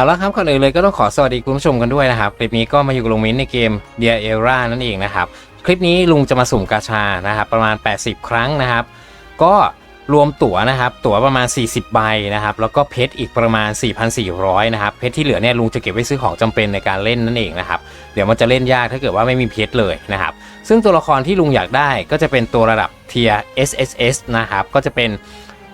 เอาละครับก่อนอื่นเลยก็ต้องขอสวัสดีคุณผู้ชมกันด้วยนะครับ คลิปนี้ก็มาอยู่กับลุงมิ้นในเกม d e a e r a นั่นเองนะครับ คลิปนี้ลุงจะมาสุ่มกาชานะครับประมาณ 80 ครั้งนะครับ ก็รวมตั๋วนะครับตั๋วประมาณ 40 ใบนะครับ แล้วก็เพชรอีกประมาณ 4,400 นะครับ เพชรที่เหลือเนี่ยลุงจะเก็บไว้ซื้อของจำเป็นในการเล่นนั่นเองนะครับ เดี๋ยวมันจะเล่นยากถ้าเกิดว่าไม่มีเพชรเลยนะครับ ซึ่งตัวละครที่ลุงอยากได้ก็จะเป็นตัวระดับเทีย SSS นะครับ ก็จะเป็น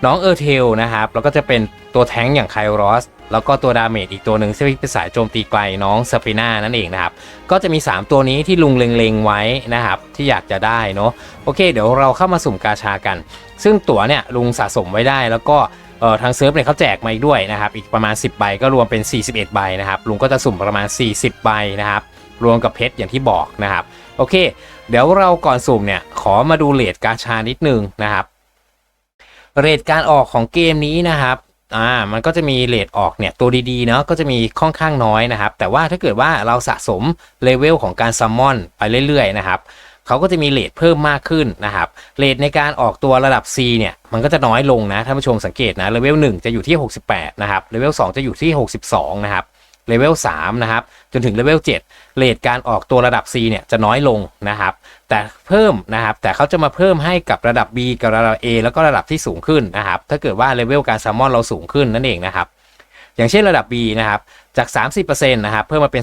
น้องเออร์เทลนะครับ แล้วก็จะเป็นตัวแท้งอย่างไคลรอส แล้วก็ตัวดาเมจอีกตัวหนึ่งซึ่งเป็นสายโจมตีไกลน้องสปิน่านั่นเองนะครับ ก็จะมี 3 ตัวนี้ที่ลุงเล็งๆไว้นะครับ ที่อยากจะได้เนาะโอเค เดี๋ยวเราเข้ามาสุ่มกาชากัน ซึ่งตั๋วเนี่ยลุงสะสมไว้ได้แล้วก็เอ่อทางเซิร์ฟเนี่ยเขาแจกมาอีกด้วยนะครับ อีกประมาณ 10 ใบก็รวมเป็น 41 ใบนะครับ ลุงก็จะสุ่มประมาณ 40 ใบนะครับ รวมกับเพชรอย่างที่บอกนะครับ โอเค เดี๋ยวเราก่อนสุ่มเนี่ยขอมาดูเลทกาชานิดนึงนะครับเรทการออกของเกมนี้นะครับ อ่ามันก็จะมีเลทออกเนี่ยตัวดีๆเนาะก็จะมีค่อนข้างน้อยนะครับ แต่ว่าถ้าเกิดว่าเราสะสมเลเวลของการซัมมอนไปเรื่อยๆนะครับเขาก็จะมีเลทเพิ่มมากขึ้นนะครับเลทในการออกตัวระดับ C เนี่ยมันก็จะน้อยลงนะท่านผู้ชมสังเกตนะเลเวล1จะอยู่ที่ 68 นะครับเลเวล2จะอยู่ที่ 62 นะครับ เลเวล3นะครับจนถึงเลเวล7เลทการออกตัวระดับ C เนี่ยจะน้อยลงนะครับ แต่เพิ่มนะครับแต่เขาจะมาเพิ่มให้กับระดับ B กับระดับ A แล้วก็ระดับที่สูงขึ้นนะครับ ถ้าเกิดว่าเลเวลการซัมมอนเราสูงขึ้นนั่นเองนะครับอย่างเช่นระดับ B นะครับจาก 30%นะครับเพิ่มมาเป็น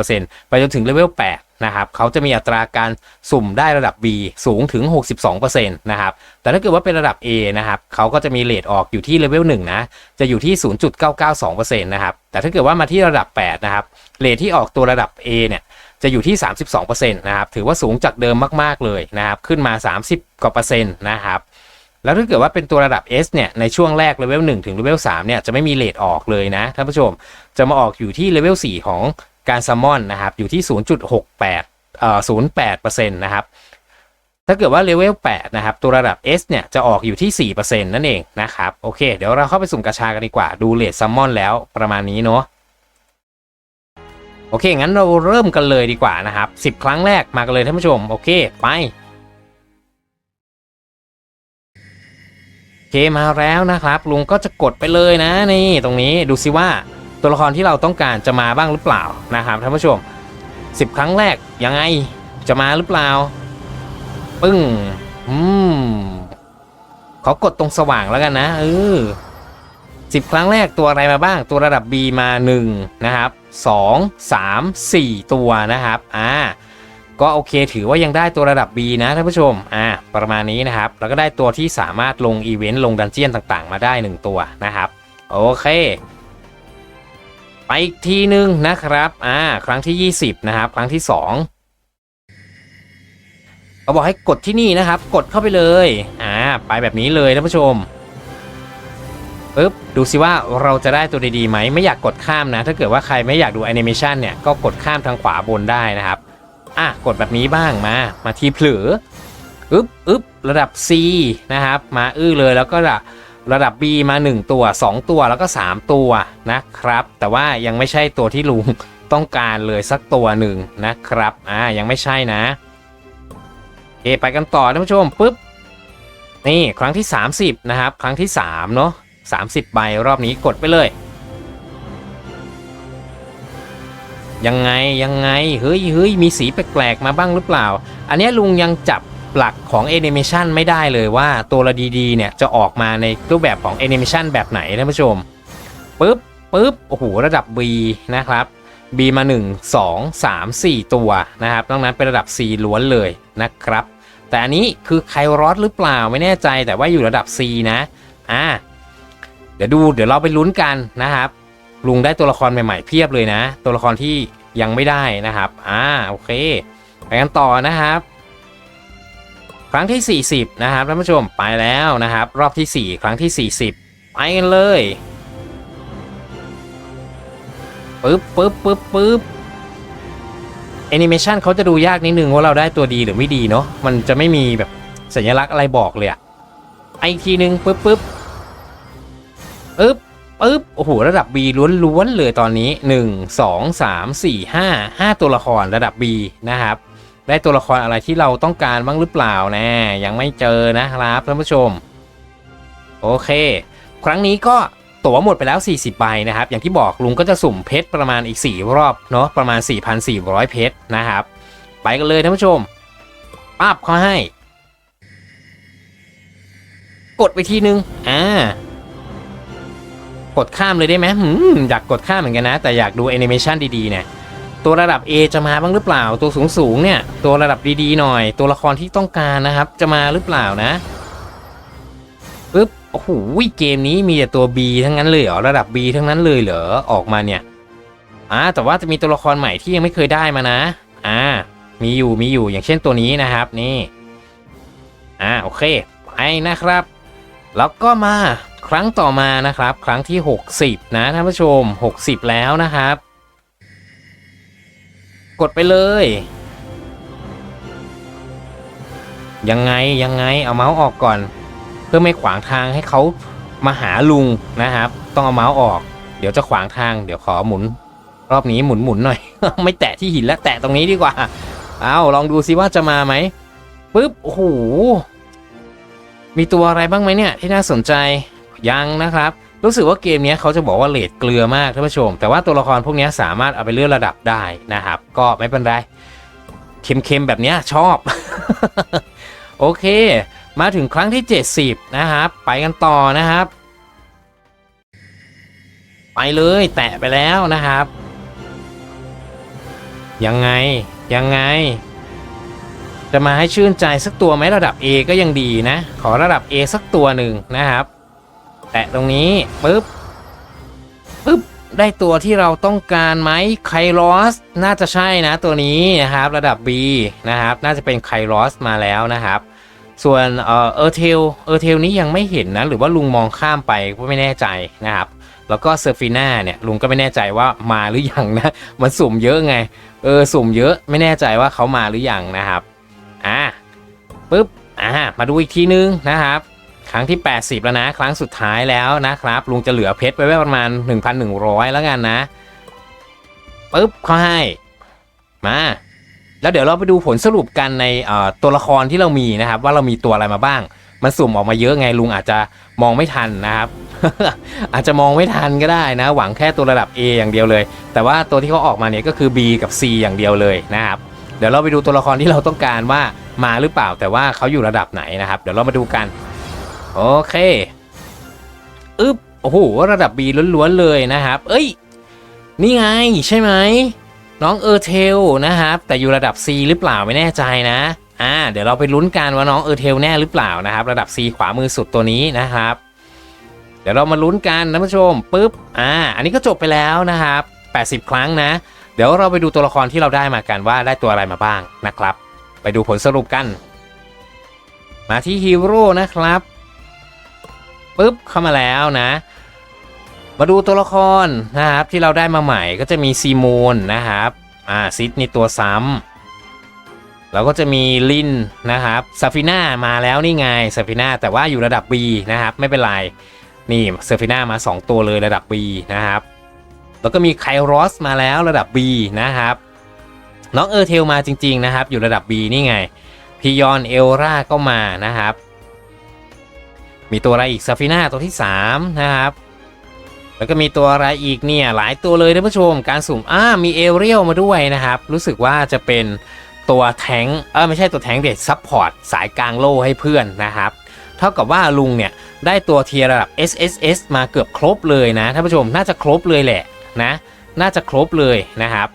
36%ไปจนถึงเลเวล8 นะครับเขาจะมีอัตราการสุ่มได้ระดับ B สูงถึง 62%นะครับ แต่ถ้าเกิดว่าเป็นระดับ A นะครับเขาก็จะมีเลทออกอยู่ที่เลเวล1นะ จะอยู่ที่ 0.992%นะครับ แต่ถ้าเกิดว่ามาที่ระดับ 8 นะครับ เลทที่ออกตัวระดับ A เนี่ย จะอยู่ที่ 32%นะครับ ถือว่าสูงจากเดิมมากๆเลยนะครับ ขึ้นมา 30 กว่าเปอร์เซ็นต์นะครับแล้วถ้าเกิดว่าเป็นตัวระดับ S เนี่ย ในช่วงแรกเลเวล1ถึงเลเวล3เนี่ย จะไม่มีเลทออกเลยนะท่านผู้ชม จะมาออกอยู่ที่เลเวล4ของ การซัมมอนนะครับอยู่ที่ 0.68เอ่อ08%นะครับถ้าเกิดว่าเลเวล8นะครับ ตัวระดับ S เนี่ยจะออกอยู่ที่ 4%นั่นเองนะครับ โอเค เดี๋ยวเราเข้าไปสุ่มกระชากันดีกว่า ดูเลทซัมมอนแล้วประมาณนี้เนาะ โอเค งั้นเราเริ่มกันเลยดีกว่านะครับ 10 ครั้งแรกมากันเลยท่านผู้ชม โอเค ไป โอเคมาแล้วนะครับ ลุงก็จะกดไปเลยนะ นี่ ตรงนี้ดูซิว่า ตัวละครที่เราต้องการจะมาบ้างหรือเปล่านะครับท่านผู้ชม 10 ครั้งแรกยังไงจะมาหรือเปล่า ปึ้งอืมขอกดตรงสว่างแล้วกันนะเออสิบครั้งแรกตัวอะไรมาบ้างตัวระดับ B มา 1 นะครับ 2 3 4 ตัวนะครับอ่าก็โอเคถือว่ายังได้ตัวระดับ B นะท่านผู้ชมอ่าประมาณนี้นะครับ แล้วก็ได้ตัวที่สามารถลงอีเวนต์ลงดันเจียนต่างๆ มาได้ 1 ตัวนะครับ โอเค ไปอีกทีหนึ่งนะครับ อ่า ครั้งที่ 20 นะครับ ครั้งที่ 2เขาบอกให้กดที่นี่นะครับ กดเข้าไปเลย อ่า ไปแบบนี้เลยท่านผู้ชมปึ๊บ ดูสิว่าเราจะได้ตัวดีๆไหม ไม่อยากกดข้ามนะ ถ้าเกิดว่าใครไม่อยากดูแอนิเมชันเนี่ย ก็กดข้ามทางขวาบนได้นะครับ อะ กดแบบนี้บ้างมา มาทีเผลออึ๊บอึ๊บระดับ C นะครับ มาอื้อเลยแล้วก็ระ ระดับ B มา 1 ตัว 2 ตัวแล้วก็ 3 ตัวนะครับ แต่ว่ายังไม่ใช่ตัวที่ลุงต้องการเลยสักตัวหนึ่งนะครับ อ่า ยังไม่ใช่นะโอเคไปกันต่อท่านผู้ชมปุ๊บ นี่ครั้งที่ 30 นะครับ ครั้งที่ 3 เนาะ30 ใบรอบนี้กดไปเลย ยังไงยังไง เฮ้ยเฮ้ยมีสีแปลกๆมาบ้างหรือเปล่า อันนี้ลุงยังจับ หลักของแอนิเมชันไม่ได้เลยว่าตัวละดีๆเนี่ยจะออกมาในรูปแบบของแอนิเมชันแบบไหนท่านผู้ชมปึ๊บปึ๊บโอ้โหระดับ B นะครับ B มา 1 2 3 4 ตัวนะครับนอกนั้นเป็นระดับ C ล้วนเลยนะครับ แต่อันนี้คือไครอสหรือเปล่าไม่แน่ใจแต่ว่าอยู่ระดับ C นะอ่าเดี๋ยวดูเดี๋ยวเราไปลุ้นกันนะครับ ลุงได้ตัวละครใหม่ๆเพียบเลยนะ ตัวละครที่ยังไม่ได้นะครับอ่าโอเคไปกันต่อนะครับ ครั้งที่ 40 นะครับท่านผู้ชมไปแล้วนะครับ รอบที่ 4 ครั้งที่ 40 ไปกันเลยปึ๊บปึ๊บปึ๊บปึ๊บแอนิเมชันเขาจะดูยากนิดนึงว่าเราได้ตัวดีหรือไม่ดีเนาะมันจะไม่มีแบบสัญลักษณ์อะไรบอกเลยอะไอทีนึงปึ๊บปึ๊บปึ๊บปึ๊บโอ้โหระดับ B ล้วนๆเลยตอนนี้ 1 2 3 4 5 5 ตัวละครระดับ B นะครับ ได้ตัวละครอะไรที่เราต้องการบ้างหรือเปล่าแน่ยังไม่เจอนะครับท่านผู้ชม โอเค ครั้งนี้ก็ตั๋วหมดไปแล้ว 40 ใบนะครับ อย่างที่บอกลุงก็จะสุ่มเพชรประมาณอีก 4 รอบเนาะประมาณ 4,400 เพชรนะครับ ไปกันเลยท่านผู้ชมปั๊บเขาให้ กดไปทีนึงอ่ากดข้ามเลยได้ไหมอยากกดข้ามเหมือนกันนะ แต่อยากดูแอนิเมชันดีๆเนี่ย ตัวระดับ A จะมาบ้างหรือเปล่า ตัวสูงๆเนี่ย ตัวระดับดีๆหน่อย ตัวละครที่ต้องการนะครับ จะมาหรือเปล่านะปึ๊บโอ้โหเกมนี้มีแต่ตัว B ทั้งนั้นเลยเหรอระดับ B ทั้งนั้นเลยเหรอออกมาเนี่ยอ่าแต่ว่าจะมีตัวละครใหม่ที่ยังไม่เคยได้มานะอ่ามีอยู่มีอยู่อย่างเช่นตัวนี้นะครับนี่อ่าโอเคไปนะครับ แล้วก็มาครั้งต่อมานะครับ ครั้งที่ 60 นะท่านผู้ชม 60 แล้วนะครับ กดไปเลย ยังไงยังไงเอาเมาส์ออกก่อน เพื่อไม่ขวางทางให้เขามาหาลุงนะครับ ต้องเอาเมาส์ออก เดี๋ยวจะขวางทาง เดี๋ยวขอหมุน รอบนี้หมุนหมุนหน่อย ไม่แตะที่หินแล้วแตะตรงนี้ดีกว่า เอาลองดูซิว่าจะมาไหมปึ๊บโอ้โหมีตัวอะไรบ้างไหมเนี่ย ที่น่าสนใจยังนะครับ รู้สึกว่าเกมนี้เขาจะบอกว่าเลดเกลือมากท่านผู้ชม แต่ว่าตัวละครพวกนี้สามารถเอาไปเลื่อนระดับได้นะครับ ก็ไม่เป็นไรเค็มๆแบบนี้ชอบ โอเค มาถึงครั้งที่ 70 นะครับ ไปกันต่อนะครับ ไปเลยแตะไปแล้วนะครับ ยังไงยังไง จะมาให้ชื่นใจสักตัวไหมระดับ A ก็ยังดีนะ ขอระดับ A สักตัวหนึ่งนะครับ แตะตรงนี้ปึ๊บปึ๊บได้ตัวที่เราต้องการไหมไคลอสน่าจะใช่นะตัวนี้นะครับ ระดับ B นะครับ น่าจะเป็นไคลอสมาแล้วนะครับ ส่วนเออเออเทลเออเทลนี้ยังไม่เห็นนะ หรือว่าลุงมองข้ามไปก็ไม่แน่ใจนะครับ แล้วก็เซอร์ฟิน่าเนี่ยลุงก็ไม่แน่ใจว่ามาหรือยังนะ มันสุ่มเยอะไง เออสุ่มเยอะไม่แน่ใจว่าเขามาหรือยังนะครับ อ่าปุ๊บอ่ามาดูอีกทีนึงนะครับ ครั้งที่ 80 แล้วนะ ครั้งสุดท้ายแล้วนะครับ ลุงจะเหลือเพชรไปไว้ประมาณ 1,100 แล้วกันนะปุ๊บเขาให้ มา แล้วเดี๋ยวเราไปดูผลสรุปกันในตัวละครที่เรามีนะครับ ว่าเรามีตัวอะไรมาบ้าง มันสุ่มออกมาเยอะไงลุงอาจจะมองไม่ทันนะครับ อาจจะมองไม่ทันก็ได้นะ หวังแค่ตัวระดับ A อย่างเดียวเลย แต่ว่าตัวที่เขาออกมาเนี่ยก็คือ B กับ C อย่างเดียวเลยนะครับเดี๋ยวเราไปดูตัวละครที่เราต้องการว่ามาหรือเปล่าแต่ว่าเขาอยู่ระดับไหนนะครับ เดี๋ยวเรามาดูกัน โอเคอึ๊บโอ้โห ระดับ B ล้วนๆเลยนะครับ เอ้ย นี่ไงใช่ไหม น้องเออร์เทลนะครับ แต่อยู่ระดับ C หรือเปล่าไม่แน่ใจนะ อ่า เดี๋ยวเราไปลุ้นกันว่าน้องเออร์เทลแน่หรือเปล่านะครับ ระดับ C ขวามือสุดตัวนี้นะครับ เดี๋ยวเรามาลุ้นกันนะผู้ชมปุ๊บ อ่า อันนี้ก็จบไปแล้วนะครับ 80 ครั้งนะ เดี๋ยวเราไปดูตัวละครที่เราได้มากันว่าได้ตัวอะไรมาบ้างนะครับ ไปดูผลสรุปกัน มาที่ฮีโร่นะครับ ปุ๊บเข้ามาแล้วนะ มาดูตัวละครนะครับที่เราได้มาใหม่ก็จะมีซีโมนนะครับอ่าซิดนี่ตัวซ้ำแล้วก็จะมีลินนะครับซาฟิน่ามาแล้วนี่ไงซาฟิน่าแต่ว่าอยู่ระดับ B นะครับไม่เป็นไรนี่ซาฟิน่ามา 2 ตัวเลยระดับ B นะครับ แล้วก็มีไครอสมาแล้วระดับ B นะครับ น้องเออร์เทลมาจริง ๆ นะครับ อยู่ระดับ B นี่ไง พิยอนเอลราก็มานะครับ มีตัวอะไรอีกซาฟิน่าตัวที่ 3 นะครับ แล้วก็มีตัวอะไรอีกเนี่ยหลายตัวเลยท่านผู้ชม การสุ่มอ่ามีเอเรียลมาด้วยนะครับ รู้สึกว่าจะเป็นตัวแทงเออไม่ใช่ตัวแทงเด็ดซับพอร์ตสายกลางโล่ให้เพื่อนนะครับ เท่ากับว่าลุงเนี่ย ได้ตัวเทียร์ระดับ SSS มาเกือบครบเลยนะท่านผู้ชมน่าจะครบเลยแหละนะ น่าจะครบเลยนะครับ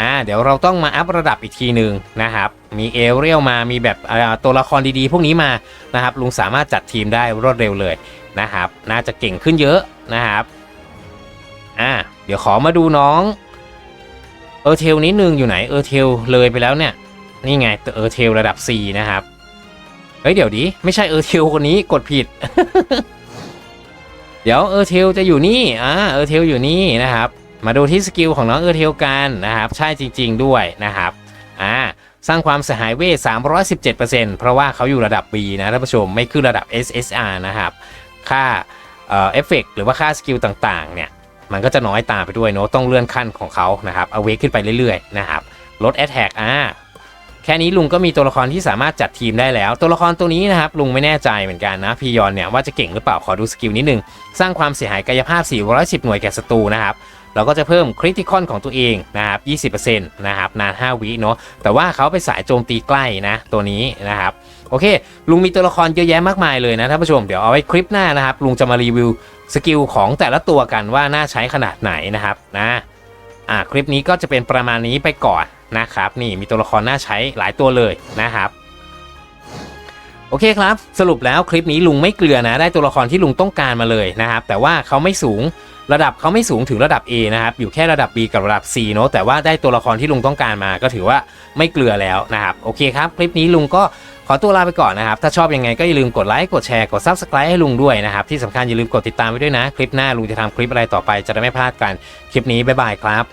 อ่าเดี๋ยวเราต้องมาอัพระดับอีกทีหนึ่งนะครับ มีเอเรียลมามีแบบตัวละครดีๆ พวกนี้มานะครับลุงสามารถจัดทีมได้รวดเร็วเลยนะครับ น่าจะเก่งขึ้นเยอะนะครับอ่าเดี๋ยวขอมาดูน้องเออเทลนิดนึงอยู่ไหนเออเทลเลยไปแล้วเนี่ย นี่ไงเออเทลระดับ C นะครับเฮ้ยเดี๋ยวดิไม่ใช่เออเทลคนนี้กดผิด เดี๋ยวเออเทลจะอยู่นี่อ่าเออเทลอยู่นี่นะครับ มาดูที่สกิลของน้องเออเทลกันนะครับ ใช่จริง ๆ ด้วยนะครับอ่าสร้างความเสียหายเวท 317%เพราะว่าเขาอยู่ระดับ B นะท่านผู้ชมไม่ขึ้นระดับ SSR นะครับ ค่าเอ่อเฟเฟกหรือว่าค่าสกิลต่างๆ เนี่ย มันก็จะน้อยตามไปด้วยเนาะต้องเลื่อนขั้นของเขานะครับเอาเวกขึ้นไปเรื่อยๆ นะครับ ลด Attack อ่าแค่นี้ลุงก็มีตัวละครที่สามารถจัดทีมได้แล้ว ตัวละครตัวนี้นะครับ ลุงไม่แน่ใจเหมือนกันนะพียอนเนี่ยว่าจะเก่งหรือเปล่าขอดูสกิลนิดนึง สร้างความเสียหายกายภาพ 410 หน่วยแก่ศัตรูนะครับ เราก็จะเพิ่มคริติคอนของตัวเองนะครับ20%นะครับนาน 5 วิเนาะแต่ว่าเขาไปสายโจมตีใกล้นะตัวนี้นะครับโอเค ลุงมีตัวละครเยอะแยะมากมายเลยนะท่านผู้ชมเดี๋ยวเอาไว้คลิปหน้านะครับ ลุงจะมารีวิวสกิลของแต่ละตัวกันว่าน่าใช้ขนาดไหนนะครับนะอ่าคลิปนี้ก็จะเป็นประมาณนี้ไปก่อนนะครับนี่มีตัวละครน่าใช้หลายตัวเลยนะครับ โอเคครับ สรุปแล้วคลิปนี้ลุงไม่เกลือนะ ได้ตัวละครที่ลุงต้องการมาเลยนะครับ แต่ว่าเขาไม่สูงระดับเขาไม่สูงถึงระดับ A นะครับ อยู่แค่ระดับ B กับระดับ C เนอะแต่ว่าได้ตัวละครที่ลุงต้องการมาก็ถือว่าไม่เกลือแล้วนะครับ โอเคครับ คลิปนี้ลุงก็ขอตัวลาไปก่อนนะครับ ถ้าชอบยังไงก็อย่าลืมกดไลค์ กดแชร์ กด Subscribe ให้ลุงด้วยนะครับ ที่สำคัญอย่าลืมกดติดตามไว้ด้วยนะ คลิปหน้าลุงจะทำคลิปอะไรต่อไปจะได้ไม่พลาดกัน คลิปนี้บ๊ายบายครับ